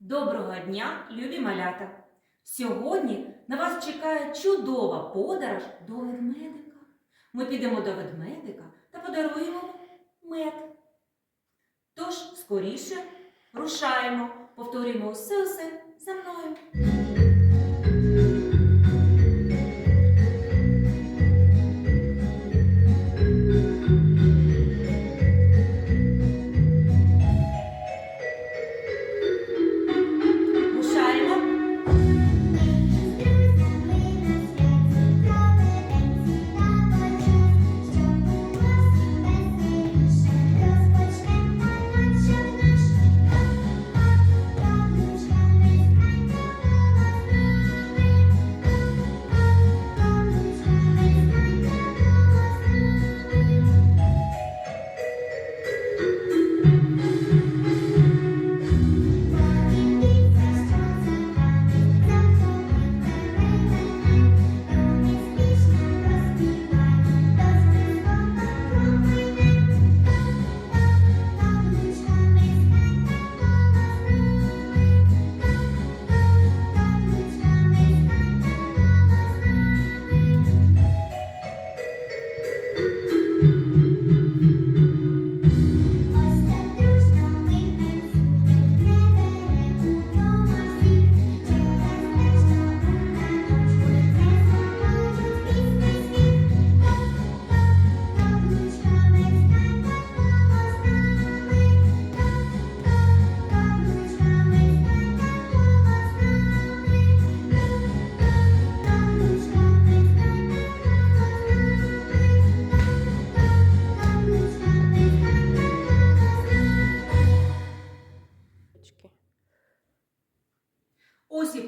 Доброго дня, любі малята! Сьогодні на вас чекає чудова подорож до ведмедика. Ми підемо до ведмедика та подаруємо мед. Тож, скоріше рушаємо, повторюємо усе усе за мною.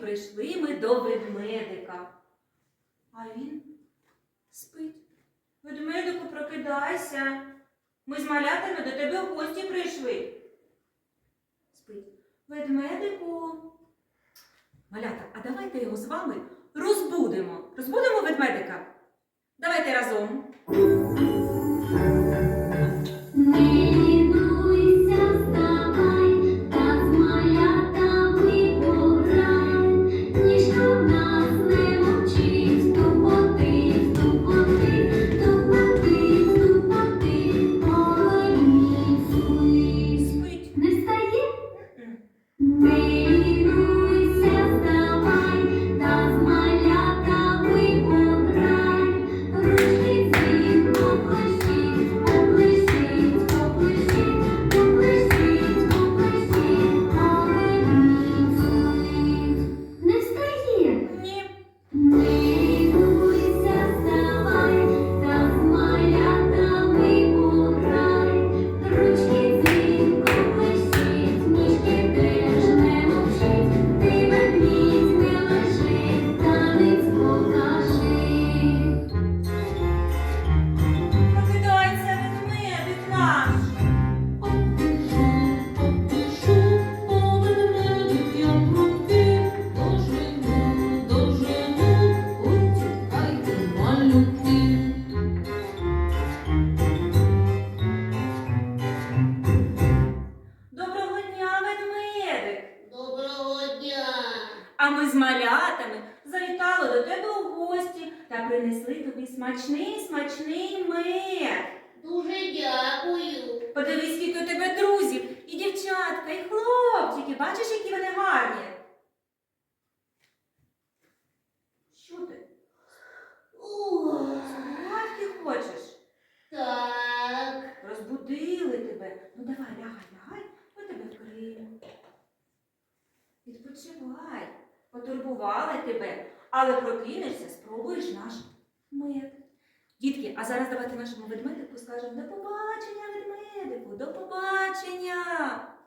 Прийшли ми до ведмедика. А він спить. Ведмедику, прокидайся. Ми з малятами до тебе в гості прийшли. Спить. Ведмедику. Малята, а давайте його з вами розбудемо. Розбудемо ведмедика. Давайте разом. А ми з малятами завітали до тебе у гості та принесли тобі смачний, смачний мед. Дуже дякую. Подивись, скільки у тебе друзів, і дівчатка, і хлопчики. Бачиш, які вони гарні. Що ти? О, Спати хочеш? так. Розбудили тебе. Ну давай, лягай, лягай, ми тебе вкриємо. Відпочивай, потурбували тебе, але прокинешся, спробуєш наш мед. Дітки, а зараз давайте нашому ведмедику скажемо до побачення, ведмедику, до побачення.